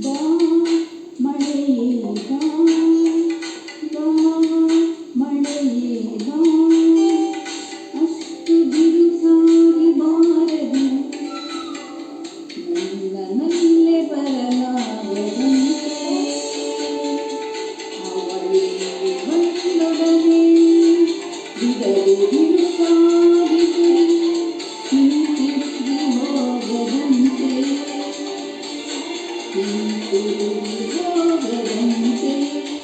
Boy. 你不我的感觉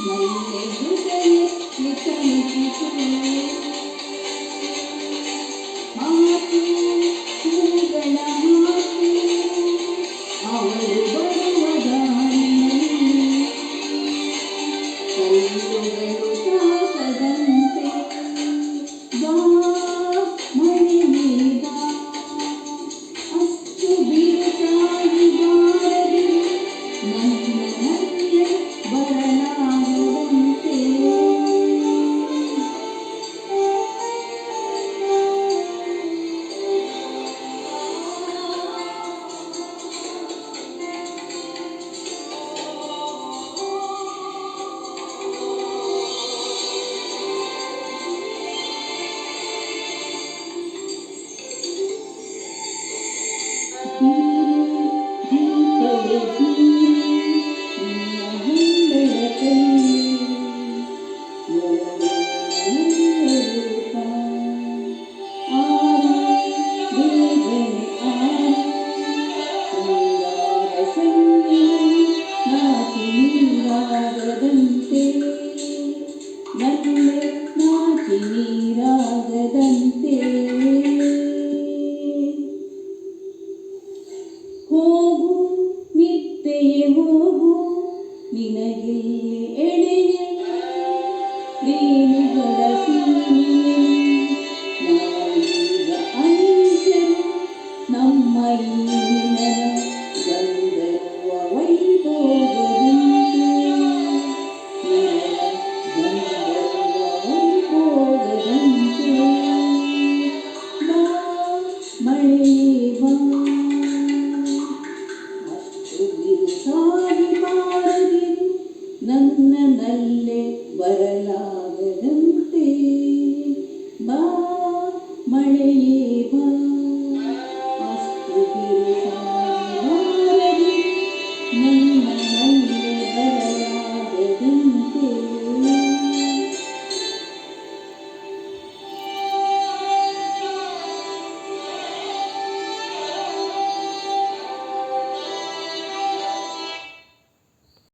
Мои люди, летами птицы, ನೀರಾಗದಂತೆ. ಹೋಗು ನಿತ್ಯೆಯೇ ಹೋಗು ನಿನಗೆ ಎಳೆಯ. ಪ್ರೇಮಿಗಳ ಸೀಮೆಯೇ ನಮ್ಮ ಬರಲಾಗದಂತೆ ಬಾ ಮಳೆಯೇ ಬಾ ಅಷ್ಟು